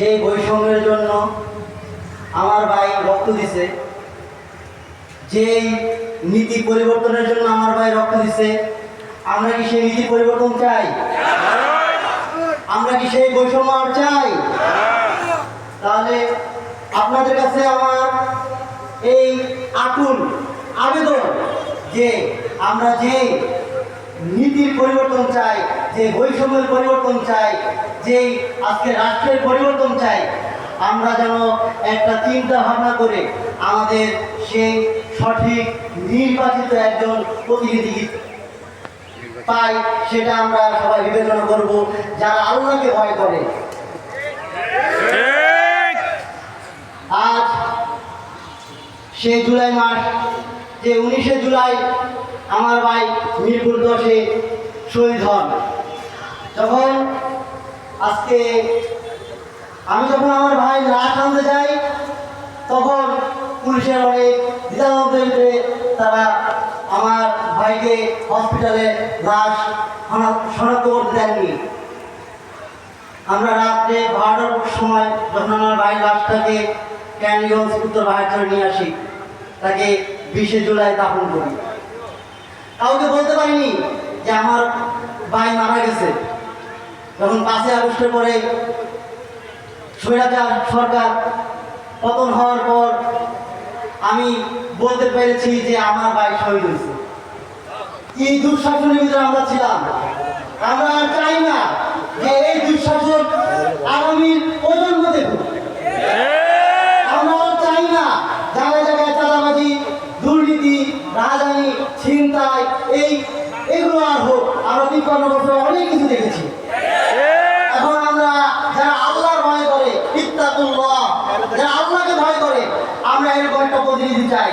যে বৈষম্যের জন্য আমার ভাই রক্ত দিছে, যেই নীতি পরিবর্তনের জন্য আমার ভাই রক্ত দিছে, আমরা কি সেই নীতি পরিবর্তন চাই? আমরা কি সেই বৈষম্য আর চাই? তাহলে আপনাদের কাছে আমার এই আকুল আবেদন যে আমরা যে নীতির পরিবর্তন চাই যে বৈষম্যের পরিবর্তন চাই যে আজকে রাষ্ট্রের পরিবর্তন চাই। আমরা যেন একটা চিন্তা ভাবনা করে আমাদের সেই সঠিক নির্বাচিত একজন প্রতিনিধি পাই সেটা আমরা সবাই বিবেচনা করব যারা আল্লাহকে ভয় করে। আজ সে জুলাই মাস যে উনিশে জুলাই আমার ভাই মিরপুর দশে শহীদ হন। যখন আজকে আমি যখন আমার ভাই লাশ আনতে যাই, তখন পুলিশের অনেক দ্বিধাদ্বন্দ্বের তারা আমার ভাইকে হসপিটালে লাশ শনা- শনাক্ত করতে দেননি। আমরা রাত্রে বারোটার সময় যখন আমার ভাই লাশটাকে ক্যানিগঞ্জ উত্তর বাহারচরে নিয়ে আসি, তাকে বিশে জুলাই দাফন করি। কাউকে বলতে পারিনি যে আমার ভাই মারা গেছে। যখন পাঁচই আগস্টের পরে স্বৈরাচার সরকার পতন হওয়ার পর আমি বলতে পেরেছি যে আমার ভাই শহীদ হয়েছে। কি দুঃশাসনের ভিতরে আমরা ছিলাম আমরা আর চাই না যে এই দুঃশাসন আগামী প্রজন্ম দেখুক আমরা আর চাই না জায়গায় জায়গায় চাঁদাবাজি দুর্নীতি রাজধানী ছিনতাই এই, এগুলো আর হোক, আমরা তিপ্পান্ন বছর অনেক কিছু দেখেছি। এখন আমরা যারা আল্লাহর ভয় করে, ইত্তাকুল্লাহ, যারা আল্লাহকে ভয় করে, আমরা এরকম একটা প্রতিনিধি চাই।